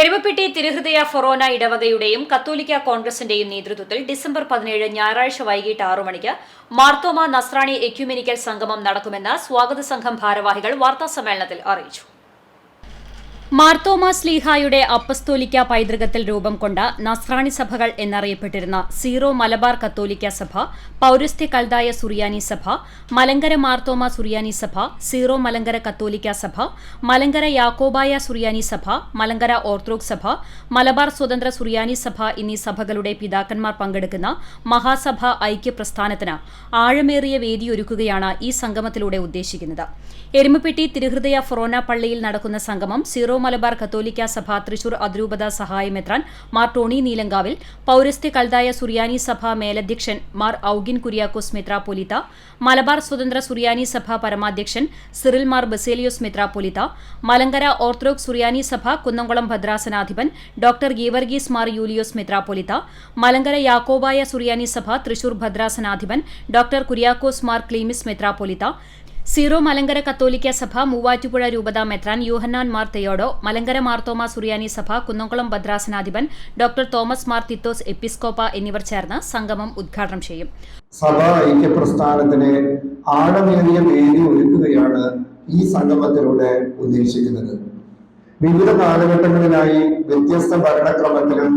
എരുമപ്പെട്ടി തിരുഹൃദയ ഫൊറോന ഇടവകയുടെയും കത്തോലിക്ക കോൺഗ്രസിന്റെയും നേതൃത്വത്തിൽ ഡിസംബർ പതിനേഴ് ഞായറാഴ്ച വൈകിട്ട് ആറു മണിക്ക് മാർത്തോമ നസ്രാണി എക്യുമെനിക്കൽ സംഗമം നടക്കുമെന്ന് സ്വാഗത സംഘം ഭാരവാഹികൾ വാർത്താസമ്മേളനത്തിൽ അറിയിച്ചു. മാർത്തോമ സ്ലീഹായുടെ അപ്പസ്തോലിക്ക പൈതൃകത്തിൽ രൂപം കൊണ്ട നസ്രാണി സഭകൾ എന്നറിയപ്പെട്ടിരുന്ന സീറോ മലബാർ കത്തോലിക്ക സഭ പൌരസ്ത്യ കൽതായ സുറിയാനി സഭ മലങ്കര മാർത്തോമ സുറിയാനി സഭ സീറോ മലങ്കര കത്തോലിക്ക സഭ മലങ്കര യാക്കോബായ സുറിയാനി സഭ മലങ്കര ഓർത്തഡോക്സ് സഭ മലബാർ സ്വതന്ത്ര സുറിയാനി സഭ എന്നീ സഭകളുടെ പിതാക്കന്മാർ പങ്കെടുക്കുന്ന മഹാസഭ ഐക്യ പ്രസ്ഥാനത്തിന് ആഴമേറിയ വേദിയൊരുക്കുകയാണ് ഈ സംഗമത്തിലൂടെ ഉദ്ദേശിക്കുന്നത്. എരുമപ്പെട്ടി തിരുഹൃദയ ഫൊറോന പള്ളിയിൽ നടക്കുന്ന സംഗമം സീറോ മലബാർ കത്തോലിക്ക സഭ തൃശൂർ അതിരൂപത സഹായമെത്രാൻ മാർ ടോണി നീലങ്കാവിൽ പൌരസ്ത്യ കൽതായ സുറിയാനി സഭ മേലധ്യക്ഷൻ മാർ ഔഗിൻ കുര്യാക്കോസ് മെത്രാപ്പൊലിത്ത മലബാർ സ്വതന്ത്ര സുറിയാനി സഭ പരമാധ്യക്ഷൻ സിറിൽ മാർ ബസേലിയോസ് മെത്രാപ്പൊലിത്ത മലങ്കര ഓർത്തഡോക്സ് സുറിയാനി സഭ കുന്നംകുളം ഭദ്രാസനാധിപൻ ഡോക്ടർ ഗീവർഗീസ് മാർ യൂലിയോസ് മെത്രാപ്പൊലിത്ത മലങ്കര യാക്കോബായ സുറിയാനി സഭ തൃശൂർ ഭദ്രാസനാധിപൻ ഡോക്ടർ കുര്യാക്കോസ് മാർ ക്ലീമിസ് മെത്രാപ്പൊലിത്ത സീറോ മലങ്കര കത്തോലിക്ക സഭ മൂവാറ്റുപുഴ രൂപത മെത്രാൻ യൂഹന്നാൻ മാർ തെയോഡോ മലങ്കര മാർത്തോമ സുറിയാനി സഭ Kunnamkulam ഭദ്രാസനാധിപൻ doctor Thomas Mar Titus Episcopa എന്നിവർ ചേർന്ന് സംഗമം ഉദ്ഘാടനം ചെയ്യും. സഭ ഐക്യപ്രസ്ഥാനത്തിന് ആഴമേറിയ വേദി ഒരുക്കുകയാണ് ഈ സംഗമത്തിലൂടെ ഉദ്ദേശിക്കുന്നത്. വിവിധ കാലഘട്ടങ്ങളിലായി വ്യത്യസ്ത ഭരണക്രമത്തിലും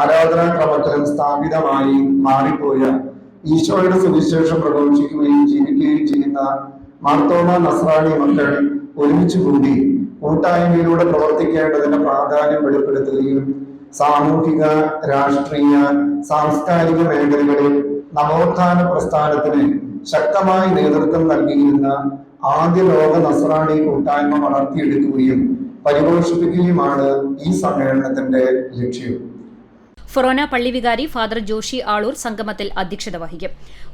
ആരാധനാക്രമത്തിലും സ്ഥാപിതമായി മാറിപ്പോയ ഈശോയുടെ സുവിശേഷം പ്രഘോഷിക്കുകയും ജീവിക്കുകയും ചെയ്യുന്ന മാർത്തോമ നസ്രാണി മക്കൾ ഒരുമിച്ച് കൂടി കൂട്ടായ്മയിലൂടെ പ്രവർത്തിക്കേണ്ടതിന്റെ പ്രാധാന്യം വെളിപ്പെടുത്തുകയും സാമൂഹിക രാഷ്ട്രീയ സാംസ്കാരിക മേഖലകളിൽ നവോത്ഥാന പ്രസ്ഥാനത്തിന് ശക്തമായി നേതൃത്വം നൽകിയിരുന്ന ആദ്യ ലോക നസ്രാണി കൂട്ടായ്മ വളർത്തിയെടുക്കുകയും പരിപോഷിപ്പിക്കുകയുമാണ് ഈ സമ്മേളനത്തിന്റെ ലക്ഷ്യം. ഫൊറോന പള്ളി വികാരി ഫാദർ ജോഷി ആളൂർ സംഗമത്തിൽ അധ്യക്ഷത വഹിക്കും.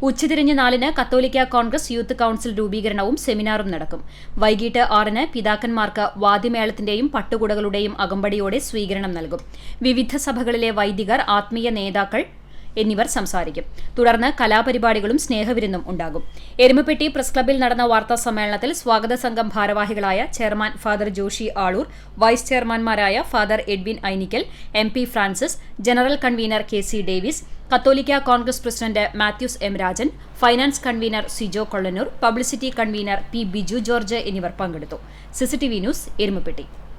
ഉച്ചതിരിഞ്ഞ് നാലിന് കത്തോലിക്ക കോൺഗ്രസ് യൂത്ത് കൌൺസിൽ രൂപീകരണവും സെമിനാറും നടക്കും. വൈകിട്ട് ആറിന് പിതാക്കന്മാർക്ക് വാദ്യമേളത്തിന്റെയും പട്ടുകുടകളുടെയും അകമ്പടിയോടെ സ്വീകരണം നൽകും. വിവിധ സഭകളിലെ വൈദികർ ആത്മീയ നേതാക്കൾ എന്നിവർ സംസാരിക്കും. തുടർന്ന് കലാപരിപാടികളും സ്നേഹവിരുന്നും ഉണ്ടാകും. എരുമപ്പെട്ടി പ്രസ് ക്ലബിൽ നടന്ന വാർത്താ സമ്മേളനത്തിൽ സ്വാഗത സംഘം ഭാരവാഹികളായ chairman father Joshy Aloor vice ചെയർമാൻമാരായ father Edwin Ainikkal M P Francis general convener K C Davis Catholic Congress president Mathews M Rajan finance convener Sijo Kollannur publicity convener P Biju George എന്നിവർ പങ്കെടുത്തു. CCTV news Erumapetty.